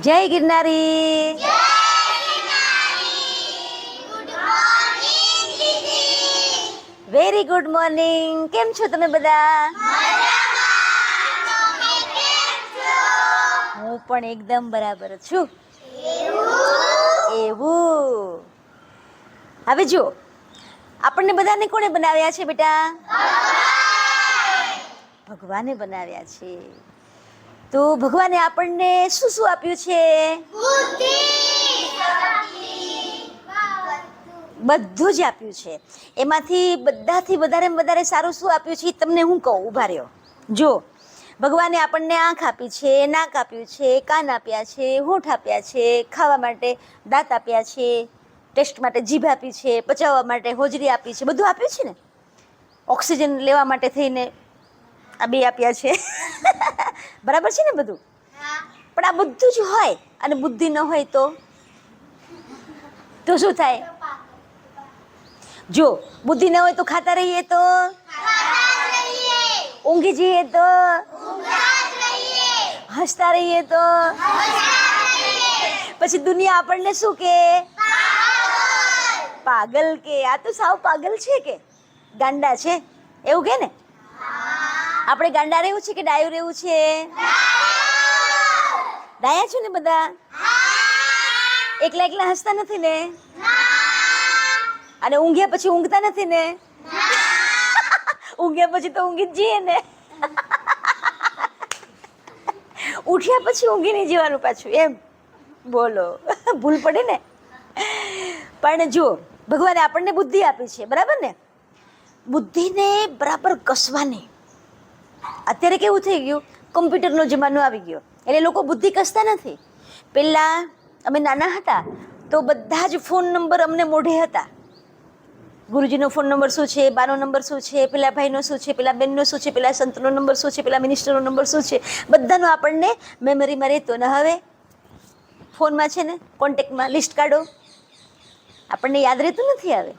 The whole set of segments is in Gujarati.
જય ગિરનારી. વેરી ગુડ મોર્નિંગ કેમ છો તમે બધા? હું પણ એકદમ બરાબર છું. એવું. હવે જુઓ. આપણને બધાને કોણે બનાવ્યા છે બેટા? ભગવાને બનાવ્યા છે. તો ભગવાને આપણને શું શું આપ્યું છે? બધું જ આપ્યું છે. એમાંથી બધાથી વધારે વધારે સારું શું આપ્યું છે તમને હું કહું ઊભા રહ્યો. જો, ભગવાને આપણને આંખ આપી છે, નાક આપ્યું છે, કાન આપ્યા છે, હોઠ આપ્યા છે, ખાવા માટે દાંત આપ્યા છે, ટેસ્ટ માટે જીભ આપી છે, પચાવવા માટે હોજરી આપી છે, બધું આપ્યું છે ને? ઓક્સિજન લેવા માટે થઈને આ બે આપ્યા છે. બરાબર છે ને બધું? પણ આ બધું જ હોય અને બુદ્ધિ ન હોય તો? તો શું થાય? જો, બુદ્ધિ ન હોય તો ખાતા રહીએ તો? ઊંઘી જઈએ તો? હસતા રહીએ તો? પછી દુનિયા આપણને શું કે? પાગલ કે. આ તો સાવ પાગલ છે કે? ગાંડા છે? એવું કે ને? આપણે ગાંડા રહેવું છે કે ડાયું રહેવું છે? ડાયા છો ને બધા? એકલા એકલા હસતા નથી ને? અને ઊંઘ્યા પછી ઊંઘતા નથી ને? ઊંઘ્યા પછી તો ઊંઘી જ જઈએ ને? ઉઠ્યા પછી ઊંઘી નહીં જવાનું પાછું, એમ? બોલો. ભૂલ પડે ને? પણ જુઓ, ભગવાને આપણને બુદ્ધિ આપી છે, બરાબર ને? બુદ્ધિને બરાબર કસવાની. અત્યારે કેવું થઈ ગયું? કમ્પ્યુટરનો જમાનો આવી ગયો. એટલે લોકો બુદ્ધિ કસતા નથી. પહેલાં અમે નાના હતા તો બધા જ ફોન નંબર અમને મોઢે હતા. ગુરુજીનો ફોન નંબર શું છે? બાનો નંબર શું છે? પેલા ભાઈનો શું છે? પેલા બેનનો શું છે? પેલા સંતનો નંબર શું છે? પેલા મિનિસ્ટરનો નંબર શું છે? બધાનો આપણને મેમરીમાં રહેતો. ને હવે ફોનમાં છે ને કોન્ટેક્ટમાં લિસ્ટ કાઢો. આપણને યાદ રહેતું નથી હવે.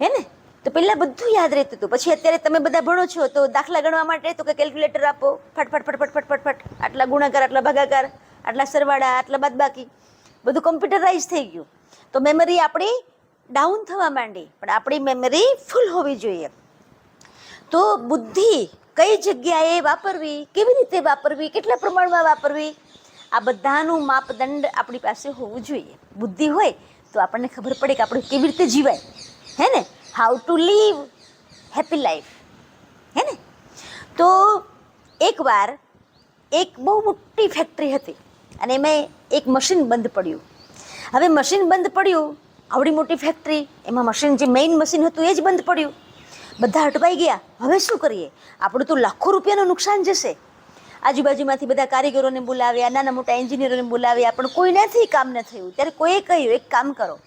હે ને? તો પહેલાં બધું યાદ રહેતું હતું. પછી અત્યારે તમે બધા ભણો છો, તો દાખલા ગણવા માટે તો કે કેલ્ક્યુલેટર આપો. ફટફટ ફટફટ ફટ ફટ આટલા ગુણાકાર, આટલા ભાગાકાર, આટલા સરવાળા, આટલા બાદબાકી. બધું કમ્પ્યુટરાઇઝ થઈ ગયું. તો મેમરી આપણી ડાઉન થવા માંડી, પણ આપણી મેમરી ફૂલ હોવી જોઈએ. તો બુદ્ધિ કઈ જગ્યાએ વાપરવી, કેવી રીતે વાપરવી, કેટલા પ્રમાણમાં વાપરવી, આ બધાનું માપદંડ આપણી પાસે હોવું જોઈએ. બુદ્ધિ હોય તો આપણને ખબર પડે કે આપણે કેવી રીતે જીવાય. હે ને? How to live happy life હે ને? તો એકવાર એક બહુ મોટી ફેક્ટરી હતી અને એમાં એક મશીન બંધ પડ્યું. હવે મશીન બંધ પડ્યું, આવડી મોટી ફેક્ટરી એમાં મશીન જે મેઇન મશીન હતું એ જ બંધ પડ્યું. બધા હટવાઈ ગયા. હવે શું કરીએ? આપણું તો લાખો રૂપિયાનું નુકસાન જશે. આજુબાજુમાંથી બધા કારીગરોને બોલાવ્યા, નાના મોટા એન્જિનિયરોને બોલાવ્યા, પણ કોઈનાથી કામ ન થયું. ત્યારે કોઈએ કહ્યું, એક કામ કરો.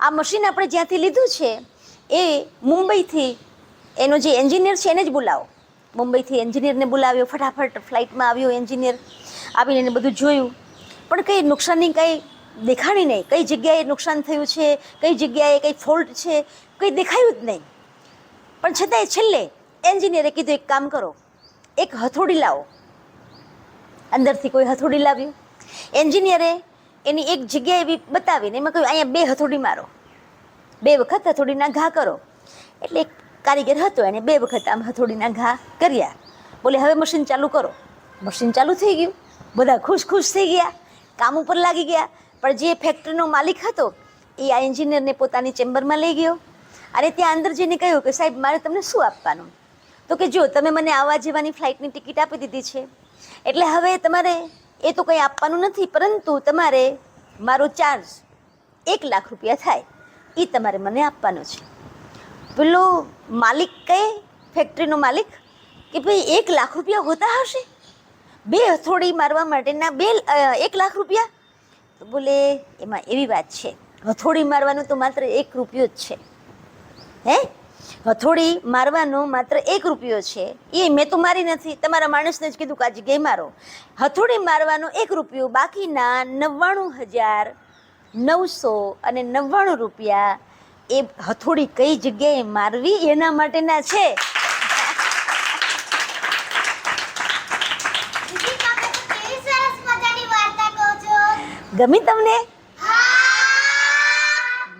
આ મશીન આપણે જ્યાંથી લીધું છે એ મુંબઈથી, એનો જે એન્જિનિયર છે એને જ બોલાવો. મુંબઈથી એન્જિનિયરને બોલાવ્યો, ફટાફટ ફ્લાઇટમાં આવ્યો એન્જિનિયર આવીને એને બધું જોયું. પણ કંઈ નુકસાનની કંઈ દેખાણી નહીં. કઈ જગ્યાએ નુકસાન થયું છે, કઈ જગ્યાએ કંઈ ફોલ્ટ છે, કંઈ દેખાયું જ નહીં. પણ છતાંય છેલ્લે એન્જિનિયરે કીધું, એક કામ કરો, એક હથોડી લાવો. અંદરથી કોઈ હથોડી લાવ્યું. એન્જિનિયરે એની એક જગ્યા એવી બતાવીને એમાં કહ્યું, અહીંયા બે હથોડી મારો. બે વખત હથોડીના ઘા કરો. એટલે એક કારીગર હતો એને બે વખત આમ હથોડીના ઘા કર્યા. બોલે, હવે મશીન ચાલુ કરો. મશીન ચાલુ થઈ ગયું. બધા ખુશ ખુશ થઈ ગયા. કામ ઉપર લાગી ગયા. પણ જે ફેક્ટરીનો માલિક હતો, એ આ એન્જિનિયરને પોતાની ચેમ્બરમાં લઈ ગયો. અને ત્યાં અંદર જઈને કહ્યું કે, સાહેબ, મારે તમને શું આપવાનું? તો કે, જો, તમે મને આવવા જવાની ફ્લાઇટની ટિકિટ આપી દીધી છે. એટલે હવે તમારે એ તો કંઈ આપવાનું નથી, પરંતુ તમારે મારો ચાર્જ એક લાખ રૂપિયા થાય. એ તમારે મને આપવાનો છે. પેલો માલિક કહે ફેક્ટરીનો માલિક? કે ભાઈ એક લાખ રૂપિયા હોતા હશે? બે હથોડી મારવા માટેના બે એક લાખ રૂપિયા? તો બોલે, એમાં એવી વાત છે. હથોડી મારવાનું તો માત્ર એક રૂપિયો જ છે. હે? હથોડી મારવાનો માત્ર એક રૂપિયો છે. એ મેં તો મારી નથી. તમારા માણસને જ કીધું કે આ જગ્યાએ મારો હથોડી મારવાનો એક રૂપિયો, બાકીના નવ્વાણું હજાર નવસો અને નવ્વાણું રૂપિયા એ હથોડી કઈ જગ્યાએ મારવી એના માટેના છે? ગમી તમને?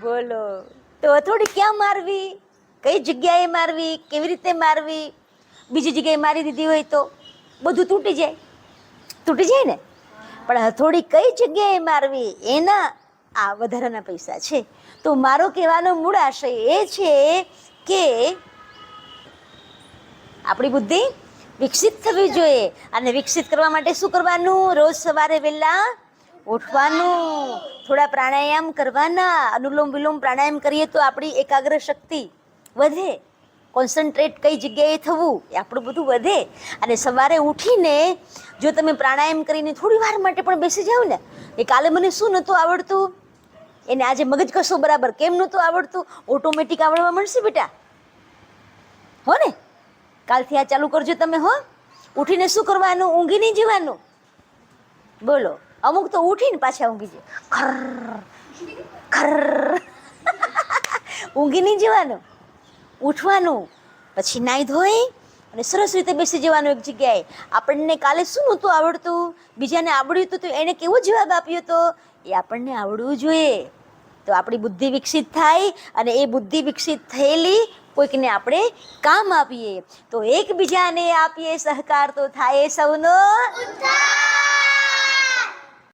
બોલો. તો હથોડી ક્યાં મારવી? કઈ જગ્યાએ મારવી? કેવી રીતે મારવી? બીજી જગ્યાએ મારી દીધી હોય તો બધું તૂટી જાય. તૂટી જાય ને? પણ હથોડી કઈ જગ્યાએ મારવી? એના આ વધારાના પૈસા છે. તો મારો કહેવાનો મૂળ આશય એ છે કે આપણી બુદ્ધિ વિકસિત થવી જોઈએ અને વિકસિત કરવા માટે શું કરવાનું? રોજ સવારે વહેલા ઉઠવાનું, થોડા પ્રાણાયામ કરવાના, અનુલોમ વિલોમ પ્રાણાયામ કરીએ તો આપણી એકાગ્ર શક્તિ વધે. કોન્સન્ટ્રેટ કઈ જગ્યાએ થવું એ આપણું બધું વધે. અને સવારે ઉઠીને જો તમે પ્રાણાયામ કરીને થોડી વાર માટે પણ બેસી જાઓ ને, એ કાલે મને શું નહોતું આવડતું? એને આજે મગજ કશો બરાબર કેમ નહોતું આવડતું? ઓટોમેટિક આવડવા મળશે બેટા. હો ને? કાલથી આ ચાલુ કરજો તમે, હો. ઉઠીને શું કરવાનું? ઊંઘી નહીં જવાનું? બોલો, અમુક તો ઉઠીને પાછા ઊંઘી જાય. ખર ખર. ઊંઘી નહીં જવાનું. ઉઠવાનું. પછી નાહી ધોઈ અને સરસ રીતે બેસી જવાનું એક જગ્યાએ. આપણને કાલે શું નહોતું આવડતું? બીજાને આવડ્યું હતું તો એણે કેવો જવાબ આપ્યો હતો એ આપણને આવડવું જોઈએ. તો આપણી બુદ્ધિ વિકસિત થાય અને એ બુદ્ધિ વિકસિત થયેલી કોઈકને આપણે કામ આપીએ. તો એકબીજાને આપીએ સહકાર તો થાય સૌનો.